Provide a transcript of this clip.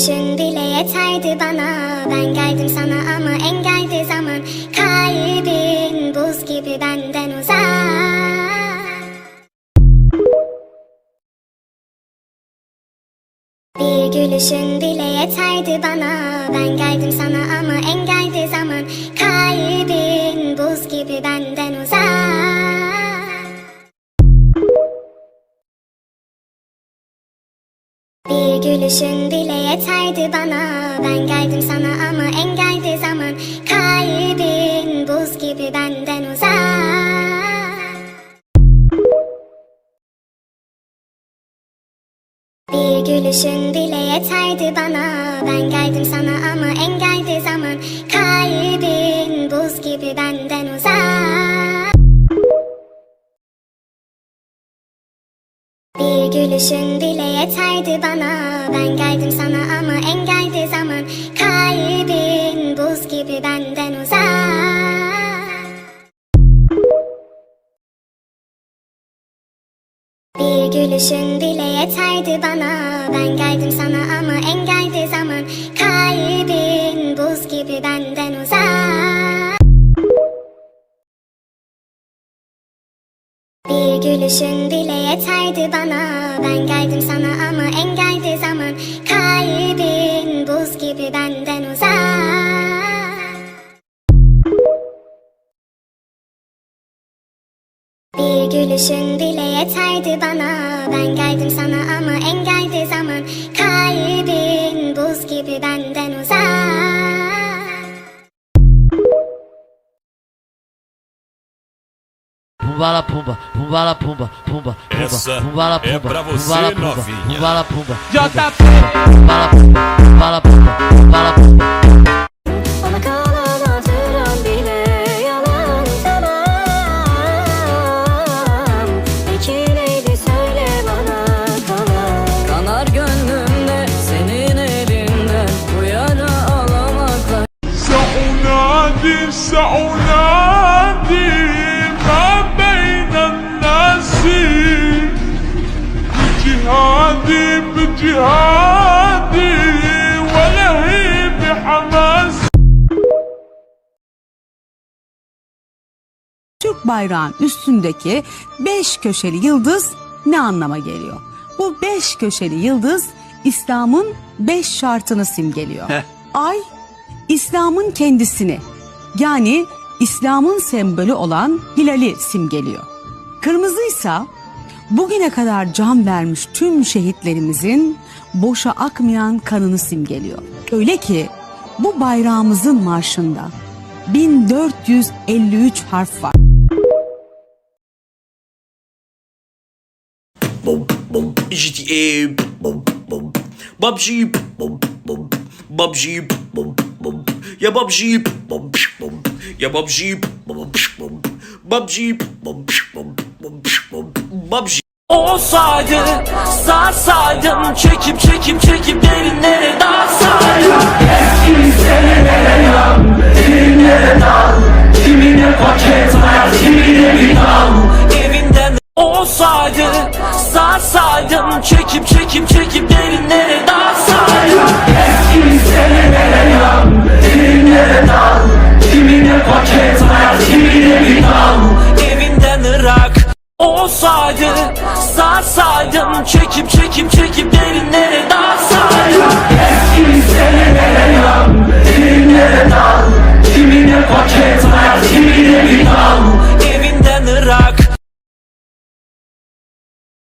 gülüşün bile yeterdi bana. Ben geldim sana ama engeldi zaman. Kalbin buz gibi benden uzak. Bir gülüşün bile yeterdi bana. Ben geldim sana ama engeldi zaman. Kalbin buz gibi benden uzak gülüşün bile yeterdi bana. Ben geldim sana ama engeldi zaman. Kalbin buz gibi benden uzak. Bir gülüşün bile yeterdi bana. Ben geldim sana ama engeldi zaman. Kalbin buz gibi benden uzak gülüşün bile yeterdi bana. Ben geldim sana ama engeldi zaman. Kalbin buz gibi benden uzak. Bir gülüşün bile yeterdi bana. Ben geldim sana ama engeldi zaman. Kalbin buz gibi benden uzak gülüşün bile yeterdi bana. Ben geldim sana ama engeldi zaman. Kalbin buz gibi benden uzak. Bir gülüşün bile yeterdi bana. Ben geldim sana ama engeldi zaman. Kalbin buz gibi benden uzak Pumbala pumba, pumbala pumba, pumba, pumba, pumbala pumba, pumbala pumba, pumbala pumba. JP! Pumbala pumba, pumbala pumba, pumbala pumba. Bana kalan hatıram bile yalan tamam. Peki neydi söyle bana kalan. Kanar gönlümde senin elinden bu yara alamakla. Sauna bir sauna. بجهادي ولهي بحماس Türk bayrağın üstündeki beş köşeli yıldız ne anlama geliyor? Bu beş köşeli yıldız İslam'ın beş şartını simgeliyor. Ay, İslam'ın kendisini yani İslam'ın sembolü olan hilali simgeliyor. Kırmızıysa bugüne kadar can vermiş tüm şehitlerimizin boşa akmayan kanını simgeliyor. Öyle ki bu bayrağımızın marşında 1453 harf var. bum GTA bum bum. PUBG bum PUBG bum bum. Ya PUBG bum bum. Bum PUBG Olsaydı sarsaydım Çekip çekip çekip derinlere dalsaydım. Eski senelere yan Derinlere dal Kimine paket ver Kimine bir dal. Evinden olsaydı sarsaydım Çekip çekip çekip Olsaydı sarsaydım Çekip çekip çekip derinlere dalsaydım. Eski senelere yandım